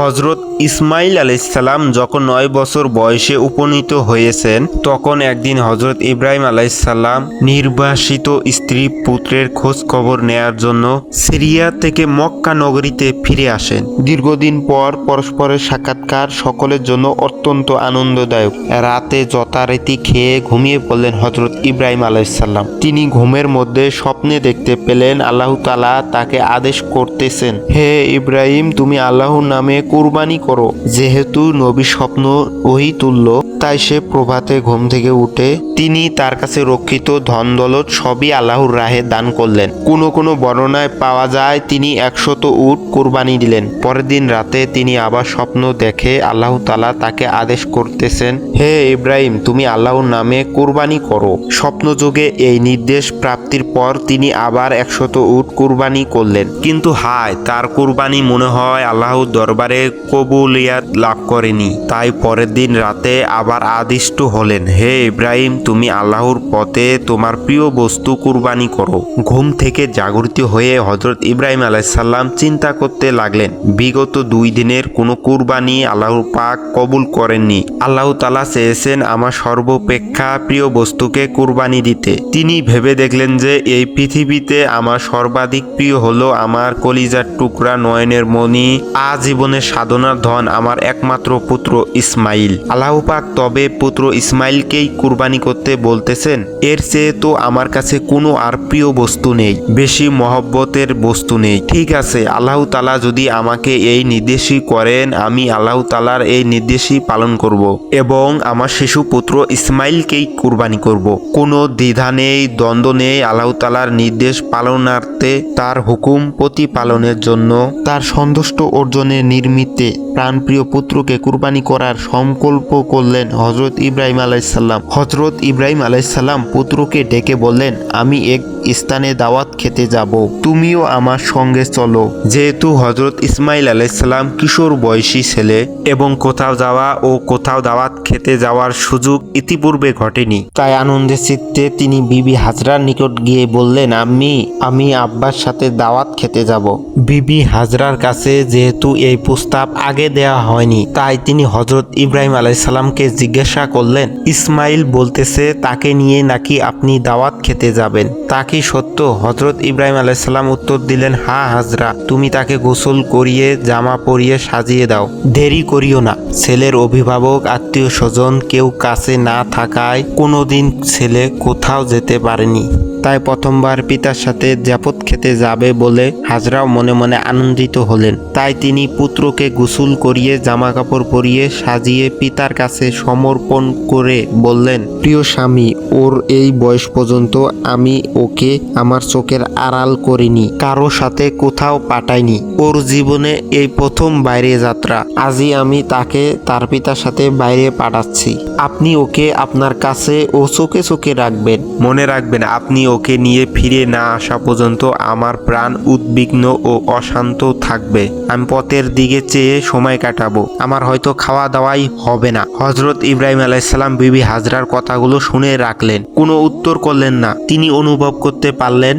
হজরত ইসমাইল আলাইসাল্লাম যখন নয় বছর বয়সে উপনীত হয়েছেন, তখন একদিন হজরত ইব্রাহিম আলাইসাল্লাম নির্বাসিত স্ত্রী পুত্রের খোঁজ খবর নেয়ার জন্য সিরিয়া থেকে মক্কা নগরীতে ফিরে আসেন। দীর্ঘদিন পর পরস্পরের সাক্ষাৎকার সকলের জন্য অত্যন্ত আনন্দদায়ক। রাতে যথারীতি খেয়ে ঘুমিয়ে পড়লেন হজরত ইব্রাহিম আলাইসাল্লাম তিনি ঘুমের মধ্যে স্বপ্নে দেখতে পেলেন আল্লাহ তালা তাকে আদেশ করতেছেন, হে ইব্রাহিম, তুমি আল্লাহর নামে কুরবানি করো। যেহেতু নবী স্বপ্ন ওহি তুলল তাই সে প্রভাতে ঘুম থেকে উঠে তিনি তার কাছে রক্ষিত ধন দৌলত সবই আল্লাহর রাহে দান করলেন। কোনো কোনো বর্ণনায় পাওয়া যায় তিনি একশত উট কোরবানি দিলেন। পরের দিন রাতে তিনি আবার স্বপ্ন দেখে আল্লাহ তালা তাকে আদেশ করতেছেন, হে ইব্রাহিম, তুমি আল্লাহর নামে কুরবানি করো। স্বপ্নযোগে এই নির্দেশ প্রাপ্তির পর তিনি আবার একশত উট কোরবানি করলেন। কিন্তু হায়, তার কুরবানি মনে হয় আল্লাহর দরবারে কবুলিয়াত লাভ করেনি। তাই পরের দিন রাতে আবার আদিষ্ট হলেন। হে ইব্রাহিম, তুমি আল্লাহর পথে তোমার প্রিয় বস্তু কুরবানি করো। ঘুম থেকে জাগরিত হয়ে হজরত ইব্রাহিম আলাইসাল্লাম চিন্তা করতে লাগলেন, বিগত দুই দিনের কোনো কুরবানি আল্লাহ পাক কবুল করেননি। আল্লাহ তালা চেয়েছেন আমার সর্বাপেক্ষা প্রিয় বস্তুকে কুরবানি দিতে। তিনি ভেবে দেখলেন যে এই পৃথিবীতে আমার সর্বাধিক প্রিয় হলো আমার কলিজার টুকরা নয়নের মণি। আজীবনের সাধনার ধন আমার একমাত্র পুত্র ইসমাইল। আল্লাহ পাক তবে পুত্র ইসমাইলকেই কুরবানি করতে বলতেছেন, এর চেয়ে তো আমার কাছে কোনো আর প্রিয় বস্তু নেই, বেশি মহব্বতের বস্তু নেই। ঠিক আছে, আল্লাহ তালা যদি আমাকে এই নির্দেশই করেন, আমি আল্লাহ তালার এই নির্দেশই পালন করব এবং আমার শিশু পুত্র ইসমাইলকেই কুরবানি করব। কোনো দ্বিধা নেই, দ্বন্দ্ব নেই, আল্লাহ তালার নির্দেশ পালনার্থে তার হুকুম প্রতিপালনের জন্য। তার সন্তুষ্ট অর্জনের নির্মিতে প্রাণপ্রিয় পুত্রকে কুরবানি করার সংকল্প করলেন হজরত ইব্রাহিম আলাইসাল্লাম হজরত ইব্রাহিম আলাইসাল্লাম পুত্রকে ডেকে বললেন, আমি এক স্থানে দাওয়াত খেতে যাব। তুমিও আমার সঙ্গে চলো। যেহেতু হজরত ইসমাইল আলাইসাল্লাম কিশোর বয়সী ছেলে এবং কোথাও যাওয়া ও কোথাও দাওয়াত খেতে যাওয়ার সুযোগ ইতিপূর্বে ঘটেনি, তাই আনন্দে চিত্তে তিনি বিবি হাজরার নিকট গিয়ে বললেন আমি আমি আব্বার সাথে দাওয়াত খেতে যাব। বিবি হাজরার কাছে যেহেতু এই প্রস্তাব আগে দেওয়া হয়নি, তাই তিনি হজরত ইব্রাহিম আলাইসাল্লামকে জিজ্ঞাসা করলেন, ইসমাইল বলতেছে তাকে নিয়ে নাকি আপনি দাওয়াত খেতে যাবেন? তা কি সত্য হজরত ইব্রাহিম আলাইসাল্লাম উত্তর দিলেন, হা হাজরা, তুমি তাকে গোসল করিয়ে, জামা পরিয়ে সাজিয়ে দাও। দেরি করিও না। ছেলের অভিভাবক, আত্মীয় স্বজন কেউ কাছে না থাকায় কোনোদিন ছেলে কোথাও যেতে পারেনি। তাই প্রথমবার পিতার সাথে জাপত খেতে যাবে বলে হাজরাও মনে মনে আনন্দিত হলেন। তাই তিনি পুত্রকে গোসল করিয়ে জামা কাপড় পরিয়ে সাজিয়ে পিতার কাছে সমর্পণ করে বললেন, প্রিয় স্বামী, ওর এই বয়স পর্যন্ত আমি ওকে আমার চোখের আড়াল করিনি, কারও সাথে কোথাও পাঠাইনি। ওর জীবনে এই প্রথম বাইরে যাত্রা। আজই আমি তাকে তার পিতার সাথে বাইরে পাঠাচ্ছি। আপনি ওকে আপনার কাছে ও চোখে চোখে রাখবেন। মনে রাখবেন, আপনি ওকে নিয়ে ফিরে না আসা পর্যন্ত আমার প্রাণ উদ্বিগ্ন ও অশান্ত থাকবে। আমি পথের দিকে চেয়ে সময় কাটাবো। আমার হয়তো খাওয়া দাওয়াই হবে না। হজরত ইব্রাহিম আলাইসাল্লাম বিবি হাজরার কথাগুলো শুনে রাখলেন। কোনো উত্তর করলেন না। তিনি অনুভব করতে পারলেন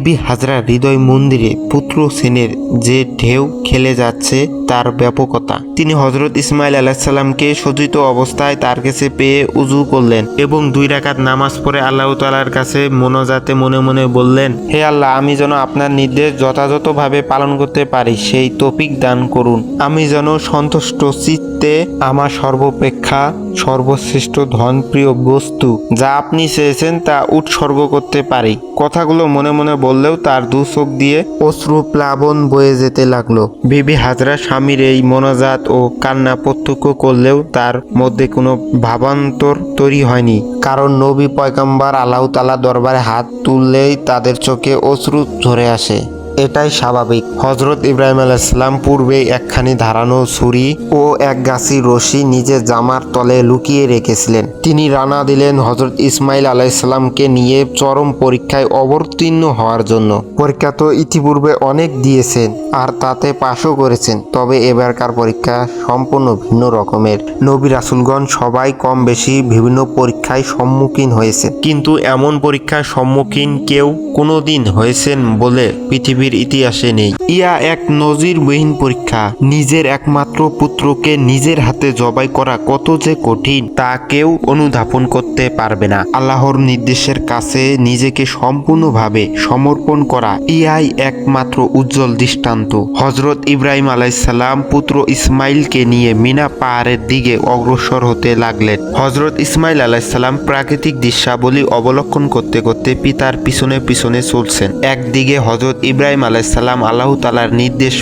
বিবি হাজরার হৃদয় মন্দিরে পুত্র সেনের যে ঢেউ খেলে যাচ্ছে তার ব্যাপকতা। তিনি হজরত ইসমাইল আলাহিসাল্লামকে সজ্জিত অবস্থায় তার কাছে পেয়ে উজু করলেন এবং দুই রাকাত নামাজ পড়ে আল্লাহ তালার কাছে মনোজাতে মনে মনে বললেন, হে আল্লাহ, আমি যেন আপনার নির্দেশ যথাযথভাবে পালন করতে পারি, সেই তপিক দান করুন। আমি যেন সন্তুষ্ট চিত্তে আমার সর্বাপেক্ষা সর্বশ্রেষ্ঠ ধনপ্রিয় বস্তু যা আপনি চেয়েছেন তা উৎসর্গ করতে পারি। কথাগুলো মনে মনে বললেও তার দু চোখ দিয়ে অশ্রু প্লাবন বয়ে যেতে লাগল। বিবি হাজরা স্বামীর এই মনোজাত ও কান্না প্রত্যক্ষ করলেও তার মধ্যে কোনো ভাবান্তর তৈরি হয়নি। কারণ নবী পয়গম্বর আল্লাহ তালা দরবারে হাত তুললেই তাদের চোখে অশ্রু ঝরে আসে। এটাই স্বাভাবিক। হজরত ইব্রাহিম আলাইসাল্লাম পূর্বে একখানি ধারানো ছুরি ও এক গাছি রশি নিজের জামার তলে লুকিয়ে রেখেছিলেন। তিনি রানা দিলেন হজরত ইসমাইল আলাইসাল্লামকে নিয়ে চরম পরীক্ষায় অবতীর্ণ হওয়ার জন্য। পরীক্ষা তো ইতিপূর্বে অনেক দিয়েছেন আর তাতে পাশও করেছেন, তবে এবারকার পরীক্ষা সম্পূর্ণ ভিন্ন রকমের। নবী রাসুলগণ সবাই কম বেশি বিভিন্ন পরীক্ষায় সম্মুখীন হয়েছে কিন্তু এমন পরীক্ষার সম্মুখীন কেউ কোনোদিন হয়েছেন বলে পৃথিবীর পৃথিবীর ইতিহাসে নেই। ইয়া এক নজিরবিহীন পরীক্ষা। নিজের একমাত্র পুত্রকে নিজের হাতে জবাই করা কত যে কঠিন, তা কেউ অনুধাবন করতে পারবে না। আল্লাহর নির্দেশের কাছে নিজেকে সম্পূর্ণভাবে সমর্পণ করা ইহাই একমাত্র উজ্জ্বল দৃষ্টান্ত। হজরত ইব্রাহিম আলাইসাল্লাম পুত্র ইসমাইলকে নিয়ে মিনা পাহাড়ের দিকে অগ্রসর হতে লাগলেন। হজরত ইসমাইল আলাইসাল্লাম প্রাকৃতিক দৃশ্যাবলী অবলক্ষণ করতে করতে পিতার পিছনে পিছনে চলছেন। একদিকে হজরত ইব্রাহিম আলাইসাল্লাম আল্লাহ তালার নির্দেশ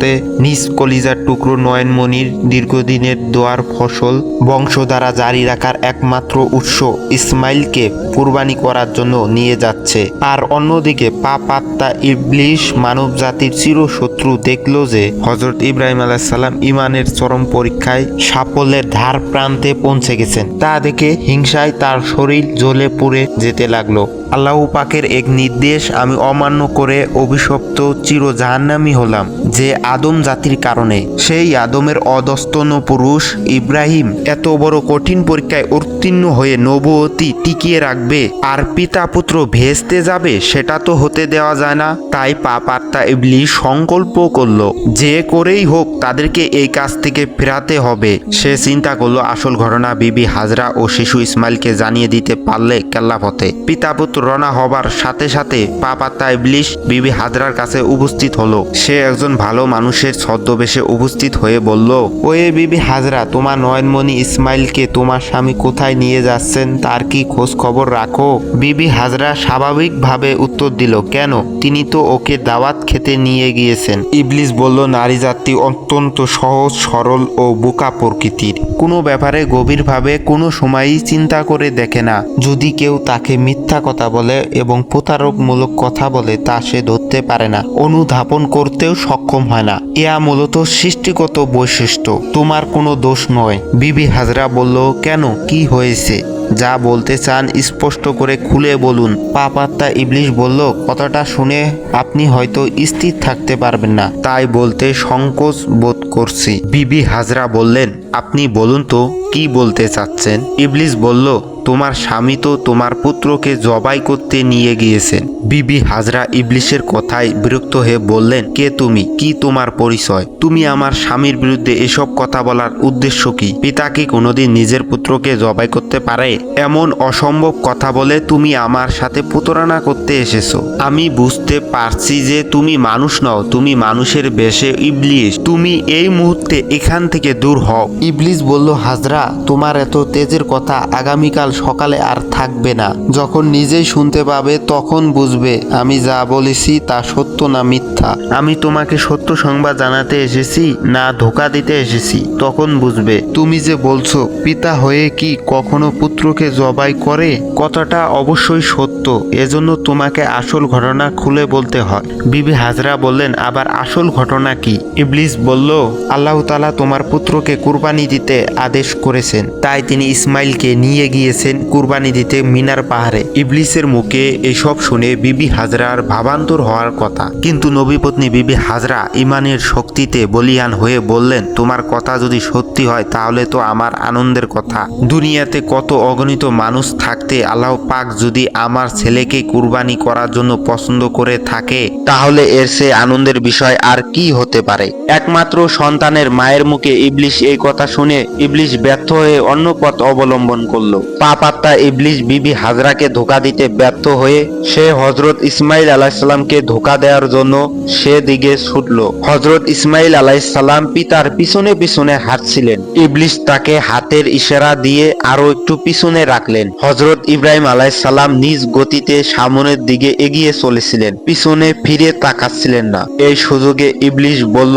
পালনার্থে নিজ কলিজার টুকরো নয়নমণির দীর্ঘদিনের দোয়ার ফসল বংশধারা জারি রাখার একমাত্র উৎস ইসমাইলকে কুরবানি করার জন্য নিয়ে যাচ্ছে। আর অন্যদিকে পা পাত্তা ইবলিশ মানব জাতির চিরশত্রু দেখল যে হজরত ইব্রাহিম আলাইসাল্লাম ইমানের চরম পরীক্ষায় সাফল্যের ধার প্রান্তে পৌঁছে গেছেন। তা দেখে হিংসায় তার শরীর জ্বলে পুড়ে যেতে লাগল। আল্লাহ পাকের এক নির্দেশ, আমি অমান্য করে অভিশপ্ত চির জাহান্নামি হলাম, যে আদম জাতির কারণে। সেই আদমের অদস্তন পুরুষ ইব্রাহিম এত বড় কঠিন পরীক্ষায় উত্তীর্ণ হয়ে নবতী টিকিয়ে রাখবে, আর পিতা পুত্র ভেস্তে যাবে, সেটা তো হতে দেওয়া যায় না। তাই পাপাত্তা ইবলি সংকল্প করল, যে করেই হোক তাদেরকে এই কাজ থেকে ফেরাতে হবে। সে চিন্তা করল, আসল ঘটনা বিবি হাজরা ও শিশু ইসমাইলকে জানিয়ে দিতে পারলে কেল্লাপথে পিতা পুত্র রনা হবার সাথে সাথে পাপাত্তা ইবলিশ বিবি হাজরার কাছে উপস্থিত হলো। সে একজন ভালো মানুষের ছদ্মবেশে উপস্থিত হয়ে বলল, ওয়ে বিবি হাজরা, তোমার নয়নমণি ইসমাইলকে তোমার স্বামী কোথায় নিয়ে যাচ্ছেন তার কি খোঁজ খবর রাখো? বিবি হাজরা স্বাভাবিকভাবে উত্তর দিল, কেন? তিনি তো ওকে দাওয়াত খেতে নিয়ে গিয়েছেন। ইবলিস বলল, নারী জাতি অত্যন্ত সহজ, সরল ও বোকা প্রকৃতির। কোনো ব্যাপারে গভীরভাবে কোনো সময়ই চিন্তা করে দেখে না। যদি কেউ তাকে মিথ্যা কথা বলে এবং প্রতারকমূলক কথা বলে, তা সে ধরতে পারে না। অনুধাবন করতেও সক্ষম হয় না। ইয়া মূলত সৃষ্টিগত বৈশিষ্ট্য। তোমার কোনো দোষ নয়। বিবি হাজরা বলল, কেন? কি হয়েছে? যা বলতে চান, স্পষ্ট করে খুলে বলুন। পাপাত্তা ইবলিশ বলল, কথাটা শুনে আপনি হয়তো স্থির থাকতে পারবেন না। তাই বলতে সংকোচ বোধ করছি। বিবি হাজরা বললেন, আপনি বলুন তো, কি বলতে চাচ্ছেন? ইবলিশ বলল তোমার স্বামী তো তোমার পুত্রকে জবাই করতে নিয়ে গিয়েছেন বিবি হাজরা ইবলিশের কথায় বিরক্ত হয়ে বললেন, কে তুমি? কি তোমার পরিচয়? তুমি আমার স্বামীর বিরুদ্ধে এসব কথা বলার উদ্দেশ্য কি? পিতা কি কোনোদিন নিজের পুত্রকে জবাই করতে পারে? এমন অসম্ভব কথা বলে তুমি আমার সাথে প্রতারণা করতে এসেছ। আমি বুঝতে পারছি যে তুমি মানুষ নও, তুমি মানুষের বেশে ইবলিশ। তুমি এই মুহূর্তে এখান থেকে দূর হও। ইবলিশ বলল, হাজরা, তোমার এত তেজের কথা আগামীকাল সকালে আর থাকবে না। যখন নিজেই শুনতে পাবে, তখন বুঝবে, আমি যা বলেছি তা সত্য না মিথ্যা। আমি তোমাকে সত্য সংবাদ জানাতে এসেছি, না ধোকা দিতে এসেছি, তখন বুঝবে। তুমি যে বলছো, পিতা হয়ে কি কখনো পুত্রকে জবাই করে? কথাটা অবশ্যই সত্য, এজন্য তোমাকে আসল ঘটনা খুলে বলতে হয়। বিবি হাজরা বললেন, আবার আসল ঘটনা কি? ইবলিস বলল, আল্লাহ তালা তোমার পুত্রকে কুরবানি দিতে আদেশ করেছেন। তাই তিনি ইসমাইলকে নিয়ে গিয়েছেন কুরবানি দিতে মিনার পাহাড়ে। ইবলিসের মুখে এসব শুনে বিবি হাজরার ভাবান্তর হওয়ার কথা। কিন্তু নবীপত্নী বিবি হাজরা ইমানের শক্তিতে বলিয়ান হয়ে বললেন, তোমার কথা যদি সত্যি হয়, তাহলে তো আমার আনন্দের কথা। দুনিয়াতে কত অগণিত মানুষ থাকতে আল্লাহ পাক যদি আমার ছেলেকে কুরবানি করার জন্য পছন্দ করে থাকে, তাহলে এর সে আনন্দের বিষয় আর কি হতে পারে? একমাত্র সন্তানের মায়ের মুখে ইবলিশ এই কথা শুনে ইবলিশ ব্যর্থ হয়ে অন্য পথ অবলম্বন করল। পাপাত্তা ইবলিশ বিবি হাজরাকে ধোকা দিতে ব্যর্থ হয়ে সে হজরত ইসমাইল আলাহিসাল্লামকে ধোকা দেওয়ার জন্য সে দিকে ছুটল। হজরত ইসমাইল আলাইসাল্লাম পিতার পিছনে পিছনে হাঁটছিলেন। ইবলিশ তাকে হাতের ইশারা দিয়ে আরও একটু পিছনে রাখলেন। হজরত ইব্রাহিম আলাইসাল্লাম নিজ গতিতে সামনের দিকে এগিয়ে চলেছিলেন। পিছনে ফিরে তাকাচ্ছিলেন না। এই সুযোগে ইবলিশ বলল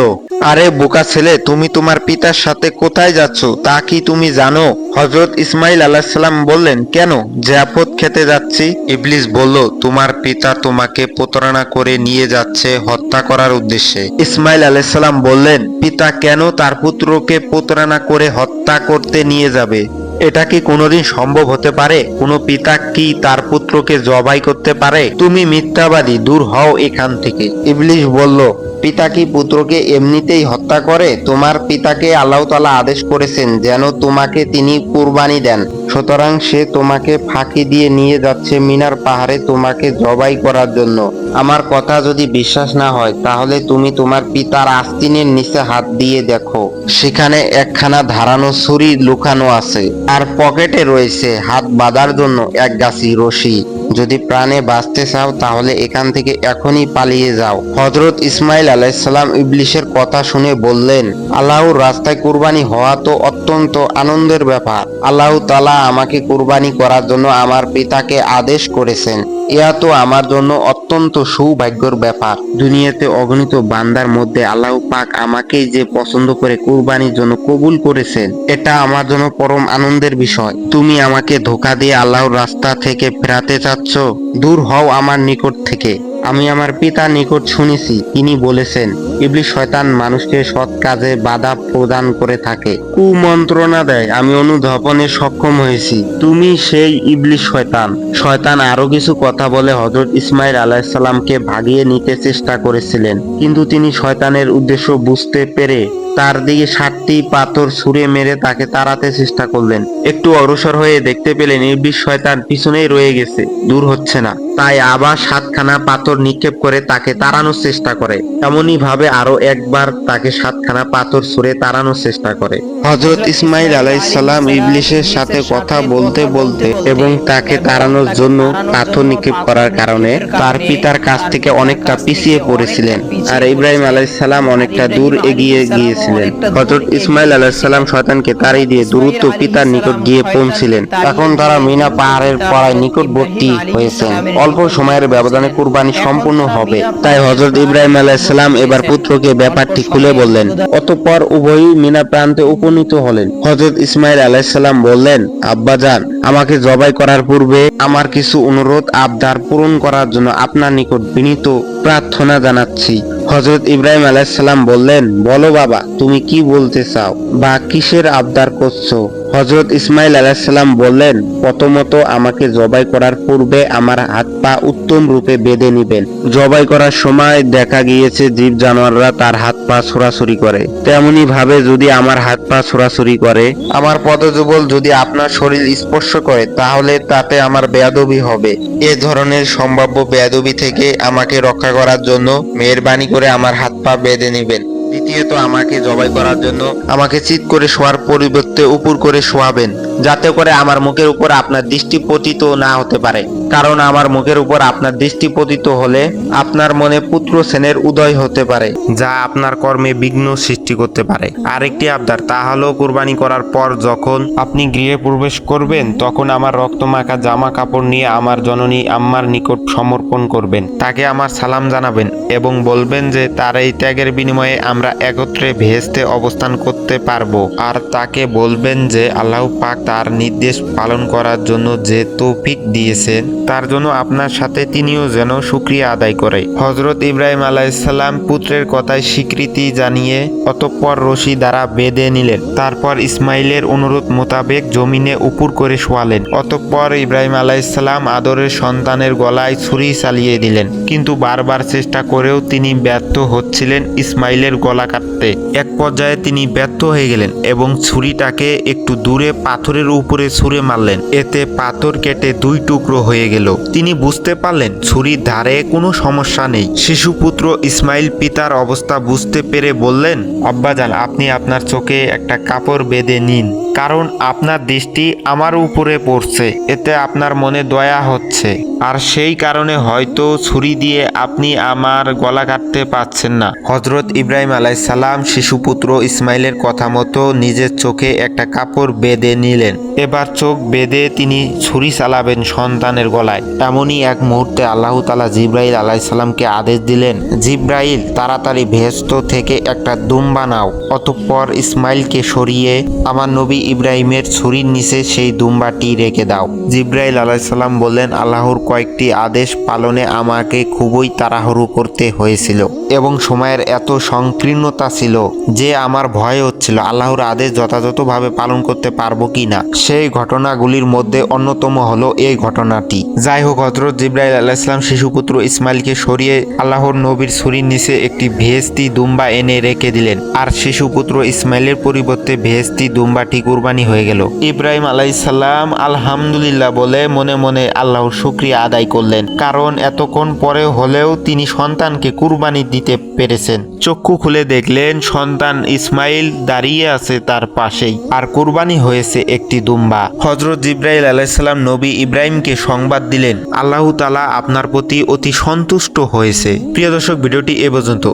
আরে বোকা ছেলে, তুমি তোমার পিতার সাথে কোথায় যাচ্ছ? তা কি তুমি জানো? হজরত ইসমাইল আলাহিসাল্লাম বললেন, কেন? জাফত খেতে যাচ্ছি? ইবলিস বলল, তোমার পিতা তোমাকে প্রতারণা করে নিয়ে যাচ্ছে হত্যা করার উদ্দেশ্যে। ইসমাইল আলাইসাল্লাম বললেন, পিতা কেন তার পুত্রকে প্রতারণা করে হত্যা করতে নিয়ে যাবে? এটা কি কোনোদিন সম্ভব হতে পারে? কোনো পিতা কি তার পুত্রকে জবাই করতে পারে? তুমি মিথ্যাবাদী, দূর হও এখান থেকে। ইবলিশ বলল, পিতা কি পুত্রকে এমনিতেই হত্যা করে? তোমার পিতাকে আল্লাহ আদেশ করেছেন যেন তোমাকে তিনি কুরবানি দেন। সুতরাং সে তোমাকে ফাঁকি দিয়ে নিয়ে যাচ্ছে মিনার পাহাড়ে তোমাকে জবাই করার জন্য। আমার কথা যদি বিশ্বাস না হয়, তাহলে তুমি তোমার পিতার আস্তিনের নিচে হাত দিয়ে দেখো। সেখানে একখানা ধারানো ছুরি লুকানো আছে। আর পকেটে রয়েছে হাত বাঁধার জন্য এক গাছি রশি। যদি প্রাণে বাঁচতে চাও, তাহলে এখান থেকে এখনই পালিয়ে যাও। হজরত ইসমাইল আলাইসাল্লাম ইবলিশের কথা শুনে বললেন, আল্লাহর রাস্তায় কুরবানি হওয়া তো অত্যন্ত আনন্দের ব্যাপার। আল্লাহ তালা আমাকে কুরবানি করার জন্য আমার পিতাকে আদেশ করেছেন। ইয়া তো আমার জন্য অত্যন্ত সৌভাগ্যর ব্যাপার। দুনিয়াতে অগণিত বান্দার মধ্যে আল্লাহ পাক আমাকেই যে পছন্দ করে কুরবানির জন্য কবুল করেছেন, এটা আমার জন্য পরম আনন্দের বিষয়। তুমি আমাকে ধোকা দিয়ে আল্লাহর রাস্তা থেকে ফেরাতে চাচ্ছ দূর হও আমার নিকট থেকে। আমি আমার পিতা নিকট শুনেছি তিনি বলেছেন ইবলিশ শয়তান মানুষকে সৎ কাজে বাধা প্রদান করে থাকে। কুমন্ত্রণা দেয়, আমি অনুধাবনে সক্ষম হয়েছি। তুমি সেই ইবলিশ শয়তান। শয়তান আরও কিছু কথা বলে হজরত ইসমাইল আলাহিসাল্লামকে ভাগিয়ে নিতে চেষ্টা করেছিলেন। কিন্তু তিনি শয়তানের উদ্দেশ্য বুঝতে পেরে তার দিকে সাতটি পাথর ছুঁড়ে মেরে তাকে তাড়াতে চেষ্টা করলেন। একটু অগ্রসর হয়ে দেখতে পেলেন ইবলিশ শয়তান পিছনেই রয়ে গেছে, দূর হচ্ছে না। তাই আবার সাতখানা পাথর নিক্ষেপ করে তাকে তাড়ানোর চেষ্টা করে। এমনই ভাবে আরও একবার তাকে সাতখানা পাথর ছুঁড়ে তাড়ানোর চেষ্টা করে। হজরত ইসমাইল আলাইসাল্লাম ইবলিশের সাথে কথা বলতে বলতে এবং তাকে তাড়ানোর জন্য পাথর নিক্ষেপ করার কারণে তার পিতার কাছ থেকে অনেকটা পিছিয়ে পড়েছিলেন আর ইব্রাহিম আলাইসাল্লাম অনেকটা দূর এগিয়ে গিয়েছিলেন। হজরত ইসমাইল আলাইসাল্লাম শয়তানকে তাড়িয়ে দিয়ে দ্রুত পিতার নিকট গিয়ে পৌঁছিলেন। এখন তারা মিনা পাহাড়ের পড়ায় নিকটবর্তী হয়েছেন। অল্প সময়ের ব্যবধানে কুরবানি সম্পূর্ণ হবে। তাই হজরত ইব্রাহিম আলাইসাল্লাম এবার পুত্রকে ব্যাপারটি খুলে বললেন, অতঃপর উভয়ই মিনা প্রান্তে উপনীত হলেন। হজরত ইসমাইল আলাইসাল্লাম বললেন আব্বাজান আমাকে জবাই করার পূর্বে আমার কিছু অনুরোধ আবদার পূরণ করার জন্য আপনার নিকট বিনীত প্রার্থনা জানাচ্ছি। হজরত ইব্রাহিম আলাইসাল্লাম বললেন, বলো বাবা, তুমি কি বলতে চাও বা কিসের আবদার করছ? হজরত ইসমাইল আলাইসাল্লাম বললেন, প্রথমত আমাকে জবাই করার পূর্বে আমার হাত পা উত্তম রূপে বেঁধে নিবেন। জবাই করার সময় দেখা গিয়েছে জীব জানোয়াররা তার হাত পা ছোড়াছুরি করে। তেমনি ভাবে যদি আমার হাত পা ছোড়াছুরি করে, আমার পদযুগল যদি আপনার শরীর স্পর্শ করে, তাহলে তাতে আমার বেয়াদবি হবে। এ ধরনের সম্ভাব্য বেয়াদবি থেকে আমাকে রক্ষা করার জন্য মেহরবানি করে আমার হাত পা বেঁধে নিবেন। দ্বিতীয়ত আমাকে জবাই করার জন্য আমাকে চিৎ করে শোয়ার পরিবর্তে উপর করে শোয়াবেন, যাতে করে আমার মুখের উপর আপনার দৃষ্টি পতিত না হতে পারে। কারণ আমার মুখের উপর আপনার দৃষ্টি পতিত হলে আপনার মনে পুত্র সেনের উদয় হতে পারে, যা আপনার কর্মে বিঘ্ন সৃষ্টি করতে পারে। আরেকটি আবদার, তা হলো কুরবানি করার পর যখন আপনি গৃহে প্রবেশ করবেন, তখন আমার রক্তমাখা জামা কাপড় নিয়ে আমার জননী আম্মার নিকট সমর্পণ করবেন, তাকে আমার সালাম জানাবেন এবং বলবেন যে, তার এই ত্যাগের বিনিময়ে আমরা একত্রে ভেস্তে অবস্থান করতে পারব। আর তাকে বলবেন যে আল্লাহ পাক তার নির্দেশ পালন করার জন্য যে তৌফিক দিয়েছেন, তার জন্য আপনার সাথে তিনিও যেন সুক্রিয়া আদায় করে। হজরত ইব্রাহিম আলাইসাল্লাম পুত্রের কথায় স্বীকৃতি জানিয়ে অতঃপর রশি দ্বারা বেঁধে নিলেন। তারপর ইসমাইলের অনুরোধ মোতাবেক জমিনে উপুর করে শোয়ালেন। অতঃপর ইব্রাহিম আলাইসাল্লাম আদরের সন্তানের গলায় ছুরি চালিয়ে দিলেন। কিন্তু বারবার চেষ্টা করেও তিনি ব্যর্থ হচ্ছিলেন ইসমাইলের গলা কাটতে এক পর্যায়ে তিনি ব্যর্থ হয়ে গেলেন এবং ছুরিটাকে একটু দূরে পাথরের উপরে ছুঁড়ে মারলেন। এতে পাথর কেটে দুই টুকরো হয়ে গেল। তিনি বুঝতে পারলেন ছুরির ধারে কোনো সমস্যা নেই। শিশুপুত্র ইসমাইল পিতার অবস্থা বুঝতে পেরে বললেন, আব্বাজান, আপনি আপনার চোখে একটা কাপড় বেঁধে নিন। কারণ আপনার দৃষ্টি আমার উপরে পড়ছে, এতে আপনার মনে দয়া হচ্ছে। আর সেই কারণে হয়তো ছুরি দিয়ে আপনি আমার গলা কাটতে পারছেন না। হজরত ইব্রাহিম আলাইসাল্লাম শিশুপুত্র ইসমাইলের কথা মতো নিজের চোখে একটা কাপড় বেঁধে নিলেন। এবার চোখ বেঁধে তিনি ছুরি চালাবেন সন্তানের গলায়। এমনই এক মুহূর্তে আল্লাহ তালা জিব্রাইল আলাইসাল্লামকে আদেশ দিলেন, জিব্রাইল, তাড়াতাড়ি ভেস্ত থেকে একটা দুম্বা নাও, অতঃপর ইসমাইলকে সরিয়ে আমার নবী ইব্রাহিমের ছুরির নিচে সেই দুম্বাটি রেখে দাও। জিব্রাইল আলাইসাল্লাম বললেন, আল্লাহর কয়েকটি আদেশ পালনে আমাকে খুবই তাড়াহুড়ো করতে হয়েছিল এবং সময়ের এত সংকীর্ণতা ছিল যে আমার ভয় হচ্ছিল, আল্লাহর আদেশ যথাযথভাবে পালন করতে পারব কি না। সেই ঘটনাগুলির মধ্যে অন্যতম হলো এই ঘটনাটি। যাই হোক হজরত জিব্রাইল আলাইসলাম শিশুপুত্র ইসমাইলকে সরিয়ে আল্লাহর নবীর ছুরির নিচে একটি ভেস্তি দুম্বা এনে রেখে দিলেন। আর শিশুপুত্র ইসমাইলের পরিবর্তে ভেস্তি দুম্বাটি কুরবানি হয়ে গেল। ইব্রাহিম আলাইসাল্লাম আলহামদুলিল্লাহ বলে মনে মনে আল্লাহর শুক্রিয়া আদায় করলেন। কারণ এতক্ষণ পরে হলেও তিনি সন্তানকে কুরবানি দিতে পেরেছেন। চক্ষু খুলে দেখলেন সন্তান ইসমাইল দাঁড়িয়ে আছে তার পাশেই। আর কুরবানি হয়েছে একটি দুম্বা। হজরত জিব্রাইল আলাইসাল্লাম নবী ইব্রাহিমকে সংবাদ দিলেন, আল্লাহ তালা আপনার প্রতি অতি সন্তুষ্ট হয়েছে। প্রিয় দর্শক, ভিডিওটি এ পর্যন্ত।